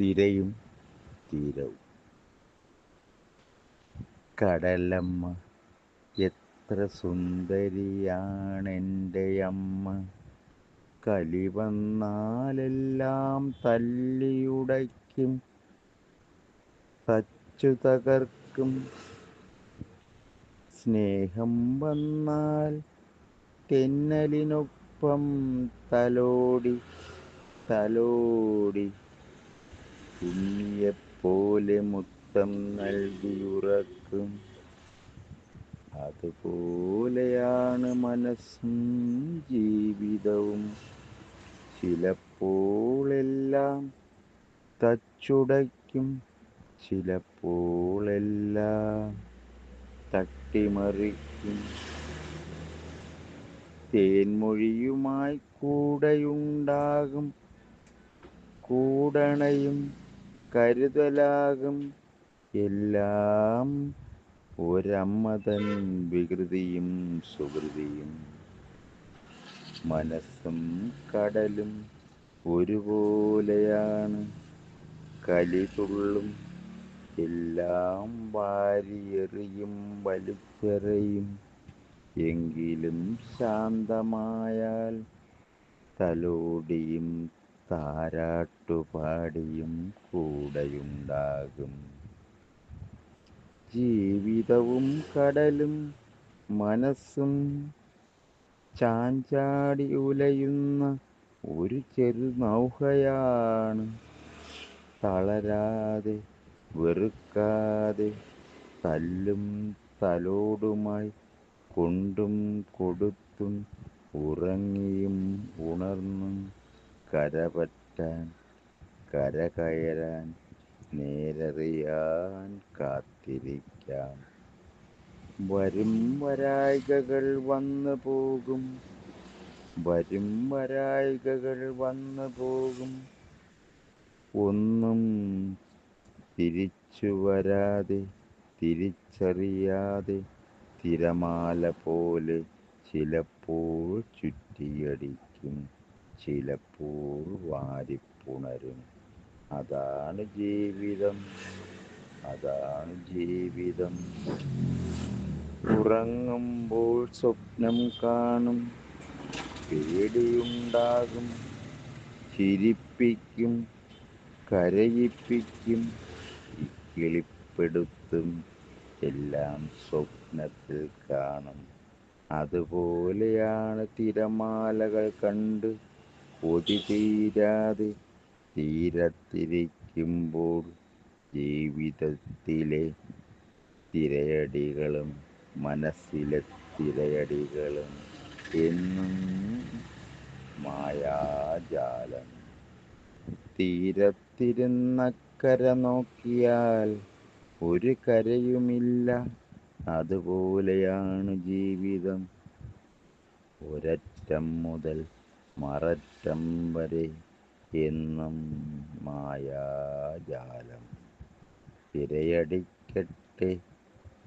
തിരയും തീരവും. കടലമ്മ എത്ര സുന്ദരിയാണെന്റെ അമ്മ. കലി വന്നാലെല്ലാം തല്ലിയുടയ്ക്കും തച്ചു തകർക്കും. സ്നേഹം വന്നാൽ തെന്നലിനൊപ്പം തലോടി തലോടി ഉണ്ണിയെപ്പോലെ മുത്തം നൽകിയുറക്കും. അതുപോലെയാണ് മനസ്സും ജീവിതവും. ചിലപ്പോളെല്ലാം തച്ചുടയ്ക്കും ചിലപ്പോളെല്ലാം തട്ടിമറിക്കും. തേൻമൊഴിയുമായി കൂടെയുണ്ടാകും കൂടണയും കരുതലാകും. എല്ലാം ഒരമ്മ തൻ വികൃതിയും സുകൃതിയും. മനസ്സും കടലും ഒരുപോലെയാണ്. കലിതുള്ളും എല്ലാം വാരിയെറിയും വലിച്ചെറിയും. എങ്കിലും ശാന്തമായാൽ തലോടിയും താരാട്ടുപാടിയും കൂടെയുണ്ടാകും. ജീവിതവും കടലും മനസ്സും ചാഞ്ചാടി ഉലയുന്ന ഒരു ചെറു നൗഹയാണ്. തളരാതെ വെറുക്കാതെ തല്ലും തലോടുമായി കൊണ്ടും കൊടുത്തും ഉറങ്ങിയും ഉണർന്നും കരപറ്റാൻ കരകയറാൻ നേരറിയാൻ കാത്തിരിക്കാം. വരും വരായികകൾ വന്നു പോകും. വരും വരായികകൾ വന്നു പോകും. ഒന്നും തിരിച്ചു വരാതെ തിരിച്ചറിയാതെ തിരമാല പോലെ ചിലപ്പോൾ ചുറ്റിയടിക്കും. ചിലപ്പോൾ വാരിപ്പുണരും അതാണ് ജീവിതം. അതാണ് ജീവിതം. ഉറങ്ങുമ്പോൾ സ്വപ്നം കാണും. പേടിയുണ്ടാകും. ചിരിപ്പിക്കും. കരയിപ്പിക്കും. കിളിപ്പെടുത്തും. എല്ലാം സ്വപ്നത്തിൽ കാണും. അതുപോലെയാണ് തിരമാലകൾ കണ്ട് കൊതി തീരാതെ തീരത്തിരിക്കുമ്പോൾ ജീവിതത്തിലെ തിരയടികളും മനസ്സിലെ തിരയടികളും എന്നും മായാജാലം. തീരത്തിരുന്നക്കര നോക്കിയാൽ ഒരു കരയുമില്ല. അതുപോലെയാണ് ജീവിതം. ഒരറ്റം മുതൽ മററ്റം വരെ എന്നും മായാജാലം. തിരയടിക്കട്ടെ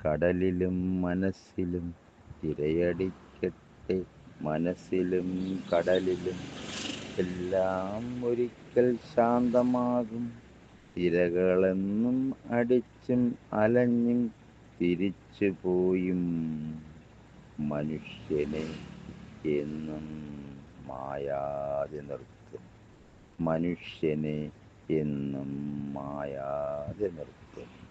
കടലിലും മനസ്സിലും തിരയടിക്കട്ടെ മനസ്സിലും കടലിലും. എല്ലാം ഒരിക്കൽ ശാന്തമാകും. തിരകളെന്നും അടിച്ചും അലഞ്ഞും തിരിച്ചു പോയും മനുഷ്യനെ എന്നും. മായാതെ നിർത്തും. മനുഷ്യനെ എന്നും മായാതെ നിർത്തും.